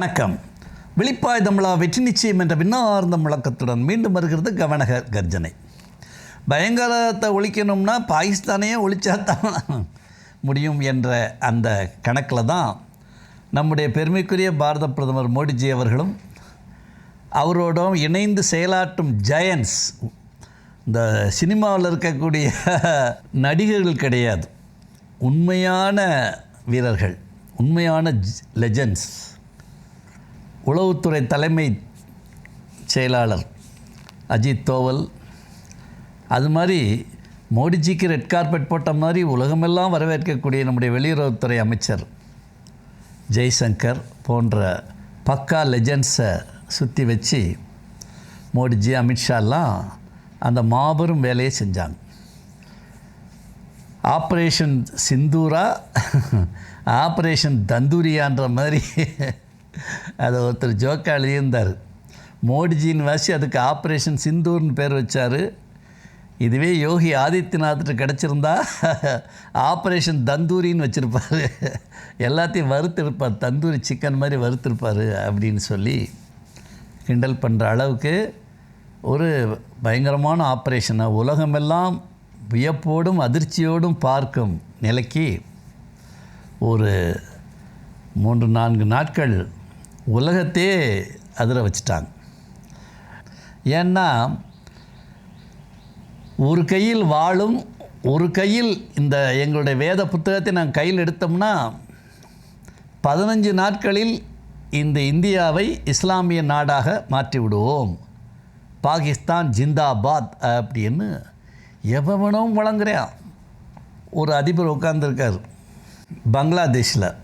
வணக்கம். விழிப்பாய் தமிழா வெற்றி நிச்சயம் என்ற விண்ணார்ந்த முழக்கத்துடன் மீண்டும் வருகிறது கவனக கர்ஜனை. பயங்கரத்தை ஒழிக்கணும்னா பாகிஸ்தானையே ஒழிச்சா தான் முடியும் என்ற அந்த கணக்கில் தான் நம்முடைய பெருமைக்குரிய பாரத பிரதமர் மோடிஜி அவர்களும் அவரோடும் இணைந்து செயலாற்றும் ஜெயன்ஸ் இந்த சினிமாவில் இருக்கக்கூடிய நடிகர்கள் கிடையாது. உண்மையான வீரர்கள் உண்மையான லெஜண்ட்ஸ் உளவுத்துறை தலைமை செயலாளர் அஜித் தோவல். அது மாதிரி மோடிஜிக்கு ரெட் கார்பெட் போட்ட மாதிரி உலகமெல்லாம் வரவேற்கக்கூடிய நம்முடைய வெளியுறவுத்துறை அமைச்சர் ஜெய்சங்கர் போன்ற பக்கா லெஜண்ட்ஸை சுற்றி வச்சு மோடிஜி அமித்ஷாலாம் அந்த மாபெரும் வேலையை செஞ்சாங்க. ஆப்ரேஷன் சிந்தூரா ஆப்ரேஷன் தந்தூரியான்ற மாதிரி அதை ஒருத்தர் ஜோக்காக எழுதியிருந்தார். மோடிஜியின் வாசி அதுக்கு ஆப்ரேஷன் சிந்தூர்னு பேர் வச்சார். இதுவே யோகி ஆதித்யநாத்கிட்ட கிடச்சிருந்தா ஆப்ரேஷன் தந்தூரின்னு வச்சுருப்பார். எல்லாத்தையும் வறுத்திருப்பார். தந்தூரி சிக்கன் மாதிரி வறுத்திருப்பார் அப்படின்னு சொல்லி கிண்டல் பண்ணுற அளவுக்கு ஒரு பயங்கரமான ஆப்ரேஷனை உலகமெல்லாம் வியப்போடும் அதிர்ச்சியோடும் பார்க்கும் நிலைக்கு ஒரு மூன்று நான்கு நாட்கள் உலகத்தையே அதிர வச்சிட்டாங்க. ஏன்னா ஒரு கையில் வாழும் ஒரு கையில் இந்த எங்களுடைய வேத புத்தகத்தை நாங்கள் கையில் எடுத்தோம்னா பதினஞ்சு நாட்களில் இந்த இந்தியாவை இஸ்லாமிய நாடாக மாற்றி விடுவோம் பாகிஸ்தான் ஜிந்தாபாத் அப்படின்னு எவனும் வழங்குறான் ஒரு அதிபர் உட்காந்துருக்கார் பங்களாதேஷில்.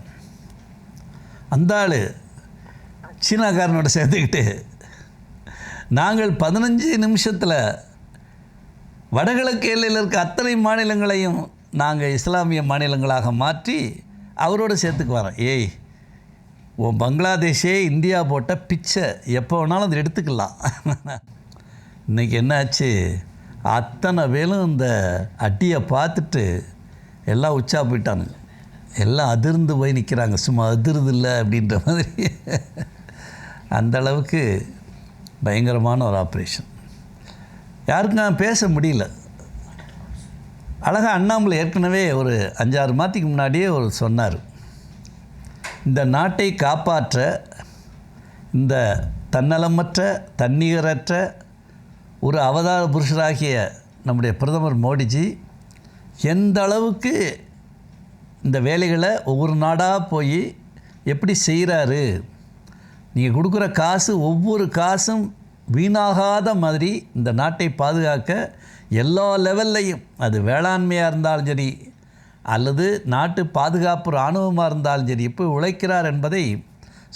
அந்த ஆள் சீனாக்காரனோட சேர்த்துக்கிட்டு நாங்கள் பதினஞ்சு நிமிஷத்தில் வடகிழக்கு எல்லையில் இருக்க அத்தனை மாநிலங்களையும் நாங்கள் இஸ்லாமிய மாநிலங்களாக மாற்றி அவரோட சேர்த்துக்கு வரோம். ஏய் உன் பங்களாதேஷே இந்தியா போட்ட பிச்சை எப்போ வேணாலும் அதை எடுத்துக்கலாம். இன்றைக்கி என்னாச்சு? அத்தனை பேரும் இந்த அட்டியை பார்த்துட்டு எல்லாம் உச்சா போயிட்டானுங்க. எல்லாம் அதிர்ந்து போய் நிற்கிறாங்க சும்மா அதிர்து இல்லை அப்படின்ற மாதிரி. அந்த அளவுக்கு பயங்கரமான ஒரு ஆப்ரேஷன் யாருக்கும் நான் பேச முடியல. அழகாக அண்ணாமலை ஏற்கனவே ஒரு அஞ்சாறு மாதத்துக்கு முன்னாடியே ஒரு சொன்னார். இந்த நாட்டை காப்பாற்ற இந்த தன்னலமற்ற தன்னிகரற்ற ஒரு அவதார புருஷராகிய நம்முடைய பிரதமர் மோடிஜி எந்த அளவுக்கு இந்த வேலைகளை ஒவ்வொரு நாடாக போய் எப்படி செய்கிறாரு நீங்கள் கொடுக்குற காசு ஒவ்வொரு காசும் வீணாகாத மாதிரி இந்த நாட்டை பாதுகாக்க எல்லா லெவல்லையும் அது வேளாண்மையாக இருந்தாலும் சரி அல்லது நாட்டு பாதுகாப்பு இராணுவமாக இருந்தாலும் சரி எப்படி உழைக்கிறார் என்பதை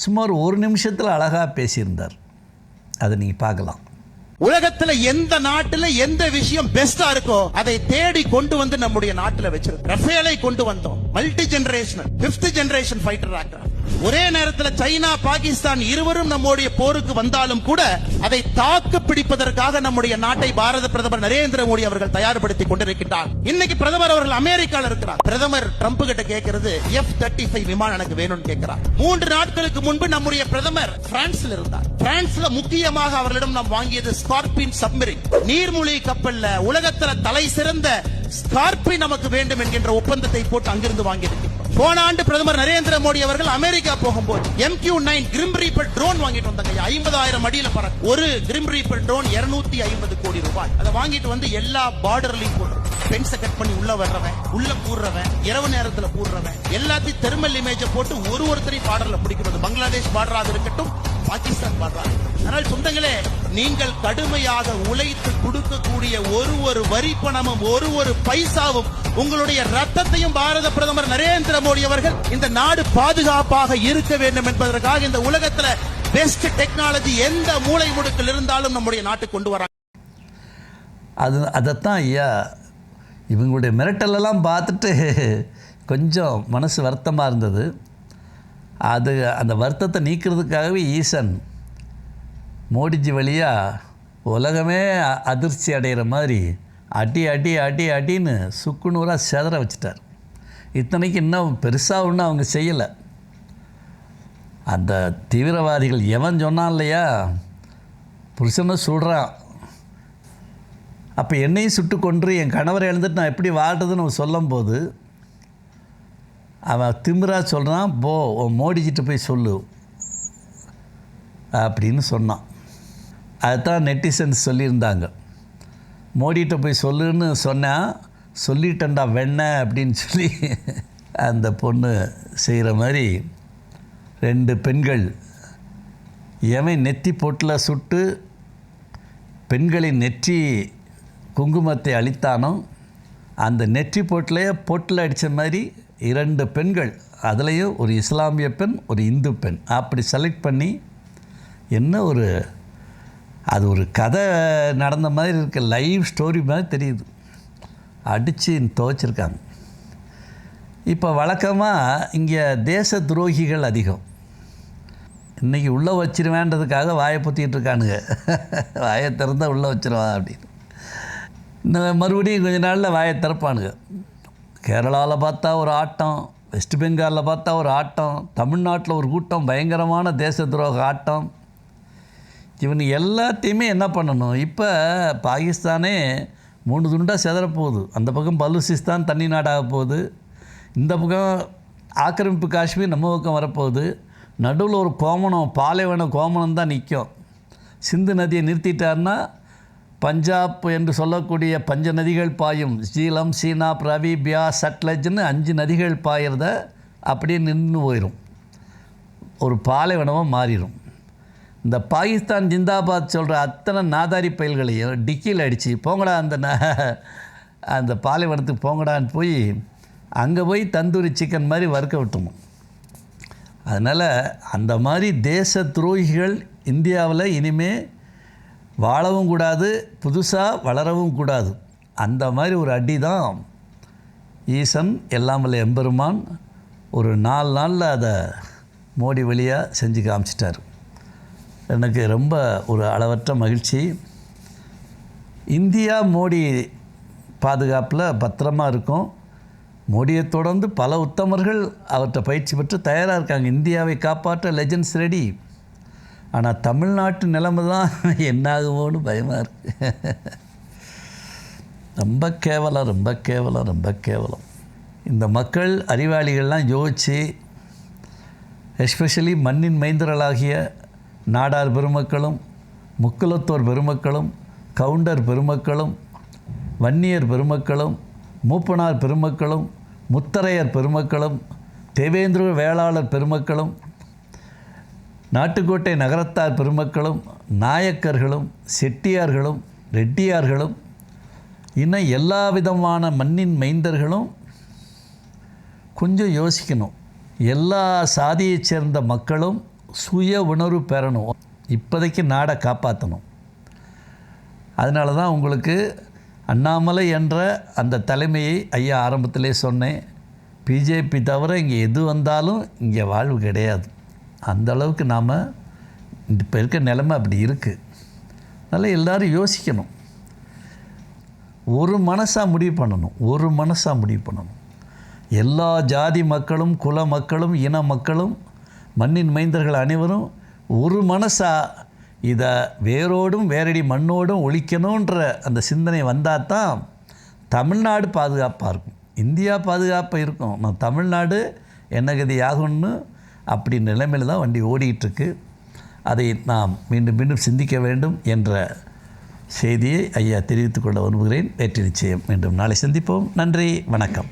சுமார் ஒரு நிமிஷத்தில் அழகாக பேசியிருந்தார். அதை நீங்கள் பார்க்கலாம். உலகத்துல எந்த நாட்டுல எந்த விஷயம் பெஸ்டா இருக்கோ அதை தேடி கொண்டு வந்து நம்முடைய நாட்டுல வச்சிருக்கோம் ரஃபேலை கொண்டு வந்தோம். Multi generational fifth generation fighter actor ஒரே நேரத்துல சைனா பாகிஸ்தான் இருவரும் நம்முடைய போருக்கு வந்தாலும் கூட அதை தாக்கு பிடிப்பதற்காக நம்முடைய நாட்டை பாரத பிரதமர் நரேந்திர மோடி அவர்கள் தயார்படுத்தி கொண்டிருக்கிறார் இன்னைக்கு பிரதமர் அவர்கள் அமெரிக்கால இருக்கிறார். பிரதமர் ட்ரம்ப் கிட்ட கேட்கிறது எஃப் தேர்ட்டி ஃபைவ் விமானம் எனக்கு வேணும்னு கேட்கிறார். மூன்று நாட்களுக்கு முன்பு நம்முடைய பிரதமர் பிரான்ஸ்ல இருந்தார். பிரான்ஸ்ல முக்கியமாக அவர்களிடம் நாம் வாங்கியது ஸ்கார்பின் சப்மரின் நீர்மூழ்கி கப்பல்ல உலகத்துல தலை சிறந்த ஸ்கார்பின் நமக்கு வேண்டும் என்கின்ற ஒப்பந்தத்தை போட்டு அங்கிருந்து வாங்கியிருக்கிறோம் போன ஆண்டு பிரதமர் நரேந்திர மோடி அவர்கள் அமெரிக்கா போகும்போது M Q nine grim reaper drone வாங்கிட்டு வந்தாங்க ஐம்பதாயிரம் அடியில பறக்கும். ஒரு கிரிம் ரீப்பர் ட்ரோன் இருநூத்தி ஐம்பது கோடி ரூபாய். அதை வாங்கிட்டு வந்து எல்லா பார்டர்லயும் போடுறோம் பென்ஸை கட் பண்ணி உள்ள வர்றவன் உள்ள கூடுறவன் இரவு நேரத்துல கூடுறவன் எல்லாத்தையும் தெர்மல் இமேஜை போட்டு ஒரு ஒருத்தரையும் பார்டர்ல பிடிக்கிறது. பங்களாதேஷ் பார்டரா இருக்கட்டும் பாகிஸ்தான் பாடுறாங்க ஆனால் சொந்தங்களே நீங்கள் கடுமையாக உழைத்து கொடுக்கக்கூடிய ஒரு ஒரு வரி பணமும் ஒரு ஒரு பைசாவும் உங்களுடைய ரத்தத்தையும் பாரத பிரதமர் நரேந்திர மோடி அவர்கள் இந்த நாடு பாதுகாப்பாக இருக்க வேண்டும் என்பதற்காக இந்த உலகத்துல பெஸ்ட் டெக்னாலஜி எந்த மூளை முடுக்கில் இருந்தாலும் நம்முடைய நாட்டுக்கு கொண்டு வராங்க. அது அதைத்தான் ஐயா இவங்களுடைய மிரட்டலெல்லாம் பார்த்துட்டு கொஞ்சம் மனசு வருத்தமாக இருந்தது. அது அந்த வருத்தத்தை நீக்கிறதுக்காகவே ஈசன் மோடிஜி வழியாக உலகமே அதிர்ச்சி அடைகிற மாதிரி அடி அடி அடி அடின்னு சுக்குநூறாக செதற வச்சிட்டார். இத்தனைக்கு இன்னும் பெருசாக ஒன்றும் அவங்க செய்யலை. அந்த தீவிரவாதிகள் எவன் சொன்னான் இல்லையா? புருஷனை சொல்கிறான் அப்போ என்னையும் சுட்டு கொன்று என் கணவரை எழுந்துட்டு நான் எப்படி வாழ்றதுன்னு சொல்லும்போது அவன் திமிரா சொல்கிறான் போ உன் மோடிக்கிட்ட போய் சொல்லு. அப்படின்னு சொன்னான். அதுதான் நெட்டிசன்ஸ் சொல்லியிருந்தாங்க. மோடிகிட்ட போய் சொல்லுன்னு சொன்னான் சொல்லிட்டேன்டா வெண்ண அப்படின்னு சொல்லி அந்த பொண்ணு செய்கிற மாதிரி ரெண்டு பெண்கள் எவன் நெத்தி பொட்டில் சுட்டு பெண்களின் நெற்றி குங்குமத்தை அழித்தானோ அந்த நெற்றி பொட்டிலேயே பொட்டில் அடித்த மாதிரி இரண்டு பெண்கள் அதுலேயும் ஒரு இஸ்லாமிய பெண் ஒரு இந்து பெண். அப்படி செலக்ட் பண்ணி என்ன ஒரு அது ஒரு கதை நடந்த மாதிரி இருக்க லைவ் ஸ்டோரி மாதிரி தெரியுது. அடித்து துவைச்சிருக்காங்க. இப்போ வழக்கமாக இங்கே தேச துரோகிகள் அதிகம். இன்றைக்கி உள்ளே வச்சிருவேன்றதுக்காக வாயை பொத்திட்டு இருக்கானுங்க. வாயை திறந்தால் உள்ளே வச்சிருவான் அப்படின்னு. இந்த மறுபடியும் கொஞ்ச நாளில் வாயை திறப்பானுங்க. கேரளாவில் பார்த்தா ஒரு ஆட்டம் வெஸ்ட் பெங்காலில் பார்த்தா ஒரு ஆட்டம் தமிழ்நாட்டில் ஒரு கூட்டம் பயங்கரமான தேச துரோக ஆட்டம். இவனு எல்லாத்தையுமே என்ன பண்ணணும்? இப்போ பாகிஸ்தானே மூணு துண்டாக செதறப்போகுது அந்த பக்கம் பலூசிஸ்தான் தண்ணி நாடாக போகுது. இந்த பக்கம் ஆக்கிரமிப்பு காஷ்மீர் நம்ம பக்கம் வரப்போகுது. நடுவில் ஒரு கோமணம் பாலைவன கோமணம் தான் நிற்கும் சிந்து நதியை நிறுத்திட்டார்னா பஞ்சாப் என்று சொல்லக்கூடிய பஞ்ச நதிகள் பாயும். சீலம் சீனா ரவி பியா சட்லஜ்னு அஞ்சு நதிகள் பாயிறத அப்படியே நின்று போயிடும் ஒரு பாலைவனமாக மாறிடும் இந்த பாகிஸ்தான் ஜிந்தாபாத் சொல்கிற அத்தனை நாதாரி பயல்களையும் டிக்கியில் அடித்து போங்கடா அந்த ந- அந்த பாலைவனத்துக்கு போங்கடான்னு போய் அங்கே போய் தந்தூரி சிக்கன் மாதிரி வறுக்க விட்டணும் அதனால் அந்த மாதிரி தேச துரோகிகள் இந்தியாவில் இனிமேல் வாழவும் கூடாது புதுசாக வளரவும் கூடாது. அந்த மாதிரி ஒரு அடி தான் ஈசன் எல்லாம் எம்பெருமான் ஒரு நாலு நாளில் அதை மோடி வழியாக செஞ்சு காமிச்சிட்டார். எனக்கு ரொம்ப ஒரு அளவற்ற மகிழ்ச்சி. இந்தியா மோடி பாதுகாப்பில் பத்திரமா இருக்கும். மோடியை தொடர்ந்து பல உத்தமர்கள் அவர்கிட்ட பயிற்சி பெற்று தயாராக இருக்காங்க. இந்தியாவை காப்பாற்ற லெஜன்ஸ் ரெடி ஆனால் தமிழ்நாட்டு நிலைமை தான் என்னாகுமோன்னு பயமாக இருக்கு. ரொம்ப கேவலம் ரொம்ப கேவலம் ரொம்ப கேவலம். இந்த மக்கள் அறிவாளிகள்லாம் யோசித்து எஸ்பெஷலி மண்ணின் மைந்தர்களாகிய நாடார் பெருமக்களும் முக்குலத்தோர் பெருமக்களும் கவுண்டர் பெருமக்களும் வன்னியர் பெருமக்களும் மூப்பனார் பெருமக்களும் முத்தரையர் பெருமக்களும் தேவேந்திர வேளாளர் பெருமக்களும் நாட்டுக்கோட்டை நகரத்தார் பெருமக்களும் நாயக்கர்களும் செட்டியார்களும் ரெட்டியார்களும் இன்னும் எல்லா விதமான மண்ணின் மைந்தர்களும் கொஞ்சம் யோசிக்கணும். எல்லா சாதியைச் சேர்ந்த மக்களும் சுய உணர்வு பெறணும். இப்போதைக்கு நாடை காப்பாற்றணும் அதனால தான் உங்களுக்கு அண்ணாமலை என்ற அந்த தலைமையை ஐயா ஆரம்பத்திலே சொன்னேன். பிஜேபி தவிர இங்கே எது வந்தாலும் இங்கே வாழ்வு கிடையாது. அந்த அளவுக்கு நாம் இப்போ இருக்க நிலமை அப்படி இருக்குது அதனால் எல்லோரும் யோசிக்கணும். ஒரு மனசாக முடிவு பண்ணணும். ஒரு மனசாக முடிவு பண்ணணும். எல்லா ஜாதி மக்களும் குல மக்களும் இன மக்களும் மண்ணின் மைந்தர்கள் அனைவரும் ஒரு மனசாக இதை வேரோடும் வேரடி மண்ணோடும் ஒழிக்கணுன்ற அந்த சிந்தனை வந்தால் தான் தமிழ்நாடு பாதுகாப்பாக இருக்கும். இந்தியா பாதுகாப்பாக இருக்கும். நான் தமிழ்நாடு என்ன கதி ஆகும்னு அப்படி நிலைமையில் தான் வண்டி ஓடிட்டுருக்கு அதை நாம் மீண்டும் மீண்டும் சிந்திக்க வேண்டும் என்ற செய்தியை ஐயா தெரிவித்துக்கொள்ள விரும்புகிறேன். வெற்றி நிச்சயம். மீண்டும் நாளை சந்திப்போம். நன்றி. வணக்கம்.